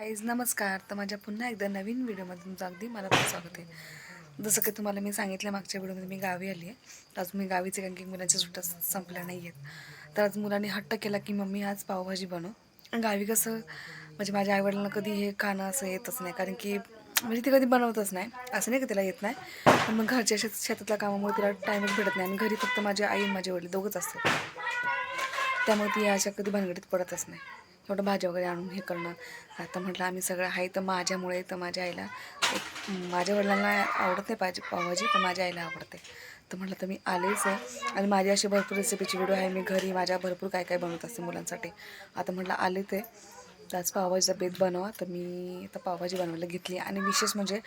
Eyes नमस्कार. तर माझ्या पुन्हा एकदा नवीन व्हिडिओमध्ये तुमचं अगदी मला स्वागत आहे. जसं की तुम्हाला मी सांगितलं मागच्या व्हिडिओमध्ये मी गावी आली आहे. आज मी गावीचे कारण की मुलांच्या सुट्ट्या संपल्या नाही आहेत तर आज मुलांनी हट्ट केला की मम्मी आज पावभाजी बनव. गावी कसं म्हणजे माझ्या आईवडिलांना कधी हे खाणं असं येतच नाही. कारण की म्हणजे ती कधी बनवतच नाही. असं नाही का तिला येत नाही. पण मग घरच्या शेत शेतातल्या कामामुळे तिला टाईमच भेटत नाही. आणि घरी फक्त माझी आई आणि माझे वडील दोघंच असतात. त्यामुळे ती अशा कधी भानगडीत पडतच नाही. थोडं भाज्या वगैरे आणून हे करणं आता म्हटलं आम्ही सगळं आहे तर माझ्यामुळे तर माझ्या आईला एक माझ्या वडिलांना आवडत नाही पाहिजे पावभाजी पण माझ्या आईला आवडते. तर म्हटलं तर मी आलेच आहे. आणि माझी अशी भरपूर रेसिपीची व्हिडिओ आहे. मी घरी माझ्या भरपूर काय काय बनवत असते मुलांसाठी. आता म्हटलं आले ते. त्याच पावभाजीचा बेत बनवा. तर मी आता पावभाजी बनवायला घेतली. आणि विशेष म्हणजे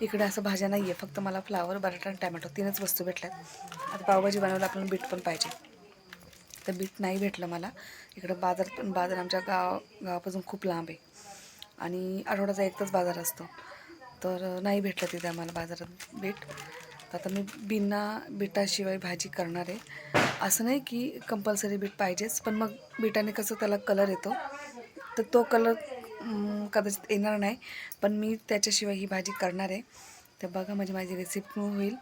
इकडे असं भाज्या नाही आहे फक्त मला फ्लावर बटाटा आणि टॅमॅटो तीनच वस्तू भेटल्यात. आता पावभाजी बनवायला आपल्याला बीट पण पाहिजे. तर बीट नाही भेटलं मला. इकडं बाजार पण बाजार आमच्या गाव गावापासून खूप लांब आहे. आणि आठवड्याचा एकच बाजार असतो. तर नाही भेटलं तिथे आम्हाला बाजारात बीट. तर आता मी बिना बिटाशिवाय भाजी करणार आहे. असं नाही की कंपल्सरी बीट पाहिजेच पण मग बिटाने कसं त्याला कलर येतो? तर तो कलर कदाचित येणार नाही पण मी त्याच्याशिवाय ही भाजी करणार आहे. तर बघा म्हणजे माझी रेसिपी होईल.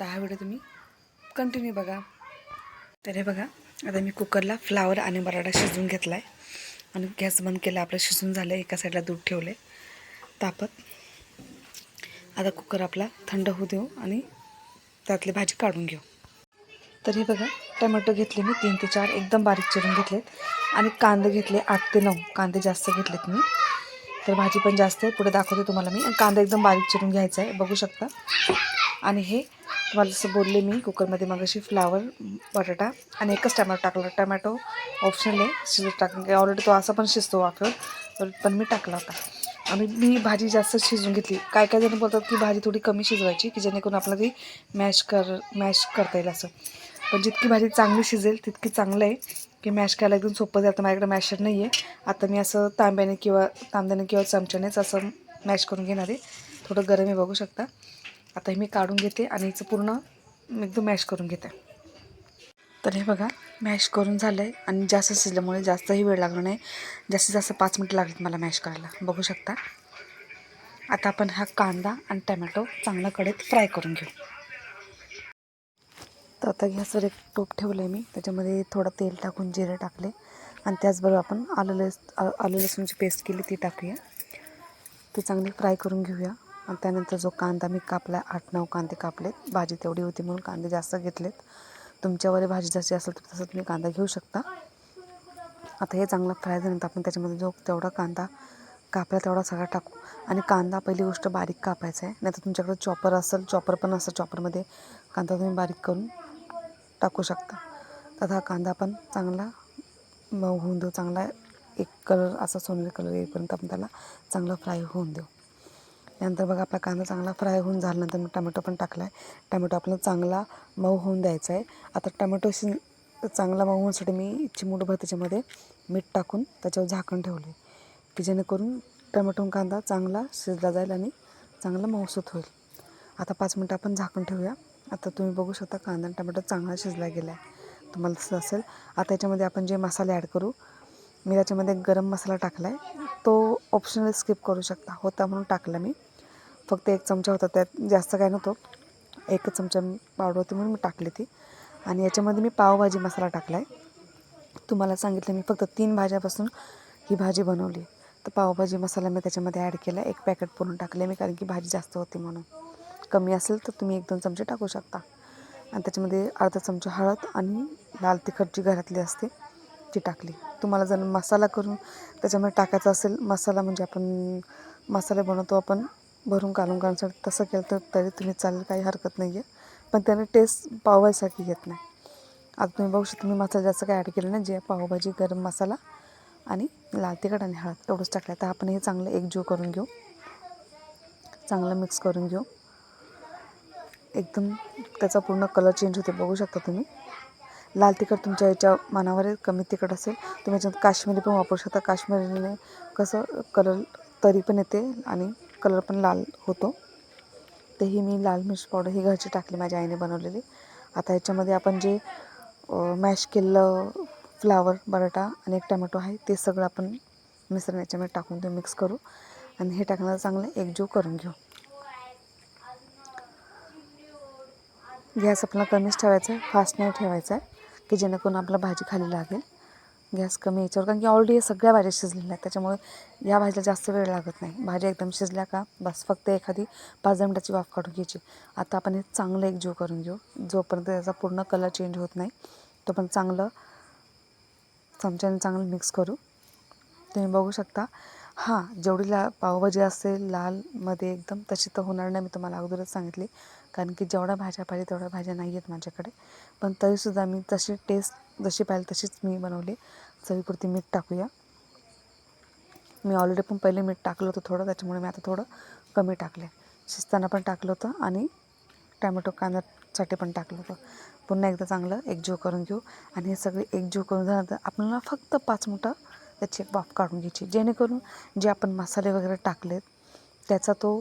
तर हा व्हिडिओ तुम्ही कंटिन्यू बघा. तर हे बघा. आता मी कुकरला फ्लावर आणि बटाटा शिजवून घेतला आहे आणि गॅस बंद केला आपलं शिजून झालं एका साईडला दूध ठेवले तापत. आता कुकर आपला थंड होऊ देऊ आणि त्यातली भाजी काढून घेऊ. तर हे बघा टमॅटो घेतले मी तीन ते चार एकदम बारीक चिरून घेतलेत. आणि कांदे घेतले आठ ते नऊ कांदे जास्त घेतलेत मी. तर भाजी पण जास्त आहे पुढे दाखवते तुम्हाला मी. आणि कांदा एकदम बारीक चिरून घ्यायचा आहे बघू शकता. आणि हे तुम्हाला जसं बोलले मी कुकरमध्ये मग अशी फ्लावर बटाटा आणि एकच टमॅटो टाकला. टमॅटो ऑप्शनल आहे शिजत टाकून ऑलरेडी तो असा पण शिजतो वाफेवर पण मी टाकला होता. आणि मी भाजी जास्त शिजून घेतली. काय काय जण बोलतात की भाजी थोडी कमी शिजवायची की जेणेकरून आपल्याला ती मॅश कर मॅश करता येईल असं. पण जितकी भाजी चांगली शिजेल तितकी चांगलं आहे की मॅश करायला एकदम सोपं जातं. माझ्याकडे मॅशर नाही आहे आता मी असं तांब्याने किंवा तांब्याने किंवा चमच्यानेच असं मॅश करून घेणार आहे. थोडं गरम आहे बघू शकता. आता हे मी काढून घेते आणि हिचं पूर्ण एकदम मॅश करून घेते. तर हे बघा मॅश करून झालं आहे आणि जास्त शिजल्यामुळे जास्तही वेळ लागला नाही. जास्तीत जास्त पाच मिनटं लागलीत मला मॅश करायला. बघू शकता. आता आपण हा कांदा आणि टमॅटो चांगला कडेत फ्राय करून घेऊ. तर आता गॅसवर एक टोप ठेवलं आहे मी. त्याच्यामध्ये थोडं तेल टाकून जिरे टाकले. आणि त्याचबरोबर आपण आलं लस आलं लसूणची पेस्ट केली ती टाकूया. ती चांगली फ्राय करून घेऊया. आणि त्यानंतर जो कांदा मी कापला आठ नऊ कांदे कापलेत. भाजी तेवढी होती म्हणून कांदे जास्त घेतलेत. तुमच्यावर भाजी जास्त असेल तर तसं तुम्ही कांदा घेऊ शकता. आता हे चांगलं फ्राय झाल्यानंतर आपण त्याच्यामध्ये जो तेवढा कांदा कापला तेवढा सगळा टाकू. आणि कांदा पहिली गोष्ट बारीक कापायचा आहे. नाहीतर तुमच्याकडे चॉपर असेल चॉपर पण असं चॉपरमध्ये कांदा तुम्ही बारीक करून टाकू शकता. तर हा कांदा आपण चांगला होऊन देऊ. चांगला एक कलर असा सोनेरी कलर येईपर्यंत आपण त्याला चांगला फ्राय होऊन देऊ. नंतर बघा आपला कांदा चांगला फ्राय होऊन झाल्यानंतर मी टमॅटो पण टाकला आहे टमॅटो आपला चांगला मऊ होऊन द्यायचा आहे आता टमॅटोशी चांगला मऊ होण्यासाठी मी चिमूटभर त्याच्यामध्ये मीठ टाकून त्याच्यावर झाकण ठेवले की जेणेकरून टमॅटो कांदा चांगला शिजला जाईल आणि चांगला मऊसूत होईल. आता पाच मिनटं आपण झाकण ठेवूया. आता तुम्ही बघू शकता कांदा आणि टमॅटो चांगला शिजला गेला आहे तुम्हाला तसं असेल. आता याच्यामध्ये आपण जे मसाले ॲड करू मी त्याच्यामध्ये गरम मसाला टाकला आहे तो ऑप्शनल स्किप करू शकता. होता म्हणून टाकला मी. फक्त एक चमचा होता त्यात जास्त काय नव्हतं. एकच चमचा पावडर होती म्हणून मी टाकली ती. आणि याच्यामध्ये मी पावभाजी मसाला टाकला आहे तुम्हाला सांगितलं मी फक्त तीन भाज्यापासून ही भाजी बनवली. तर पावभाजी मसाला मी त्याच्यामध्ये ॲड केला. एक पॅकेट पूर्ण टाकले मी कारण की भाजी जास्त होती म्हणून. कमी असेल तर तुम्ही एक दोन चमचे टाकू शकता. आणि त्याच्यामध्ये अर्धा चमचा हळद आणि लाल तिखट जी घरातली असते ती टाकली. तुम्हाला जर मसाला करून त्याच्यामध्ये टाकायचा असेल मसाला म्हणजे आपण मसाले बनवतो आपण भरून काढून घालून तसं केलं तर तरी तुम्ही चालेल काही हरकत नाही आहे पण त्याने टेस्ट पावभाजीसाठी घेत नाही. आता तुम्ही बघू शकता मी मसाला जास्त काही ॲड केलं नाही जे पावभाजी गरम मसाला आणि लाल तिखट आणि हळद एवढंच टाकलं तर आपण हे चांगलं एकजीव करून घेऊ. चांगलं मिक्स करून घेऊ. एकदम त्याचा पूर्ण कलर चेंज होते बघू शकता तुम्ही. लाल तिखट तुमच्या याच्या मनावर कमी तिखट असेल. तुम्ही याच्यात काश्मीरी पण वापरू शकता. काश्मीरीने कसं कलर तरी पण येते आणि कलर पण लाल होतो. तेही मी लाल मिर्च पावडर ही घरची टाकली माझ्या आईने बनवलेली. आता याच्यामध्ये आपण जे मॅश केलेलं फ्लावर बटाटा आणि एक टमॅटो आहे ते सगळं आपण मिश्रण याच्यामध्ये टाकून ते मिक्स करू आणि हे टाकण्याचं चांगलं एकजीव करून घेऊ. गॅस आपला कमीच ठेवायचा आहे फास्ट नाही ठेवायचा आहे की जेणेकरून आपला भाजी खाली लागेल. गॅस कमी याच्यावर कारण की ऑलरेडी सगळ्या भाज्या शिजलेल्या आहेत त्याच्यामुळे या भाजीला जास्त वेळ लागत नाही. भाज्या एकदम शिजल्या का बस फक्त एखादी पाच दहा मिनटाची वाफ काढून घ्यायची. आता आपण हे चांगलं एकजीव करून घेऊ जोपर्यंत त्याचा पूर्ण कलर चेंज होत नाही तो पण चांगलं चमच्याने चांगलं मिक्स करू. तुम्ही बघू शकता हां जेवढी ला पावभाजी असेल लालमध्ये एकदम तशी तर होणार नाही मी तुम्हाला अगोदरच सांगितली. कारण की जेवढ्या भाज्या पाहिजे तेवढ्या भाज्या नाही आहेत माझ्याकडे. पण तरीसुद्धा मी तशी टेस्ट जशी पाहिजे तशीच मी बनवली. चवीपुरती मीठ टाकूया. मी ऑलरेडी पण पहिले मीठ टाकलं होतं थोडं त्याच्यामुळे मी आता थोडं कमी टाकलं शिजताना पण टाकलं होतं आणि टॅमॅटो कांद्यासाठी पण टाकलं होतं. पुन्हा एकदा चांगलं एकजीव करून घेऊ. आणि हे सगळे एकजीव करून झाल्यानंतर आपल्याला फक्त पाच मिनटं त्याची एक वाफ काढून घ्यायची. जेणेकरून जे आपण मसाले वगैरे टाकलेत त्याचा तो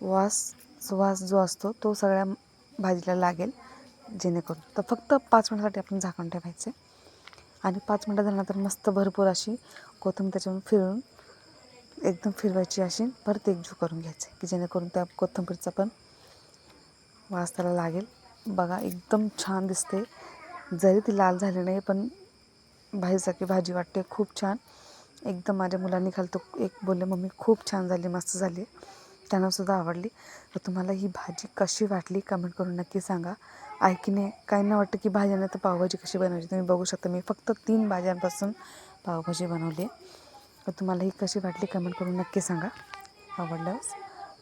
वास सुवास जो असतो तो सगळ्या भाजीला लागेल. जेणेकरून. तर फक्त पाच मिनटासाठी आपण झाकण ठेवायचे आणि पाच मिनटं झाल्यानंतर मस्त भरपूर अशी कोथिंबीर त्याच्यामध्ये फिरून एकदम फिरवायची अशी परत एकजीव करून घ्यायचे की जेणेकरून त्या कोथिंबीरचा पण वास त्याला लागेल. बघा एकदम छान दिसते जरी ती लाल झाली नाही पण भाजीसारखी भाजी वाटते. खूप छान. एकदम माझ्या मुलांनी खालतो एक बोलले मम्मी खूप छान झाली मस्त झाली. त्यांनासुद्धा आवडली. तर तुम्हाला ही भाजी कशी वाटली कमेंट करून नक्की सांगा. ऐकीने काहींना वाटतं की भाज्यानं तर पावभाजी कशी बनवायची? तुम्ही बघू शकता मी फक्त तीन भाज्यांपासून पावभाजी बनवली आहे. तर तुम्हाला ही कशी वाटली कमेंट करून नक्की सांगा. आवडल्यास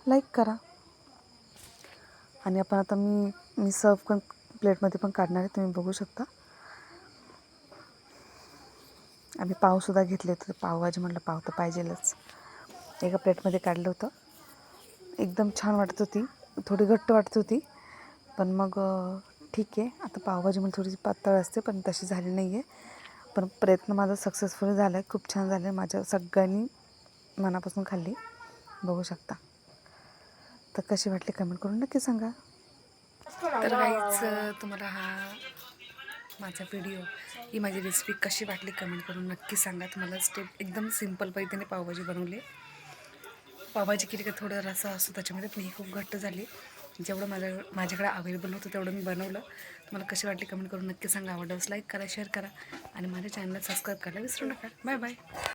लाईक करा. आणि आपण आता मी मी सर्व पण प्लेटमध्ये पण काढणार आहे तुम्ही बघू शकता. आम्ही पावसुद्धा घेतले होते पावभाजी म्हटलं पाव तर पाहिजेलच. एका प्लेटमध्ये काढलं होतं. एकदम छान वाटत होती थोडी घट्ट वाटत होती. पण मग ठीक आहे आता पावभाजी मला थोडीशी पातळ असते पण तशी झाली नाही आहे पण प्रयत्न माझा सक्सेसफुल झाला आहे खूप छान झालं आहे माझ्या सगळ्यांनी मनापासून खाल्ली. बघू शकता. तर कशी वाटली कमेंट करून नक्की सांगा. तर काहीच तुम्हाला हा माझा व्हिडिओ ही माझी रेसिपी कशी वाटली कमेंट करून नक्की सांगा. तुम्हाला स्टेप एकदम सिंपल पद्धतीने पावभाजी बनवली. पावभाजी केली का थोडं रसा असतो त्याच्यामध्ये पण ही खूप घट्ट झाली. जेवढं माझ्या माझ्याकडे अवेलेबल होतं तेवढं मी बनवलं. तुम्हाला कशी वाटली कमेंट करून नक्की सांगा. आवडल्यास लाईक करा शेअर करा आणि माझ्या चॅनलला सबस्क्राईब करायला विसरू नका. Bye bye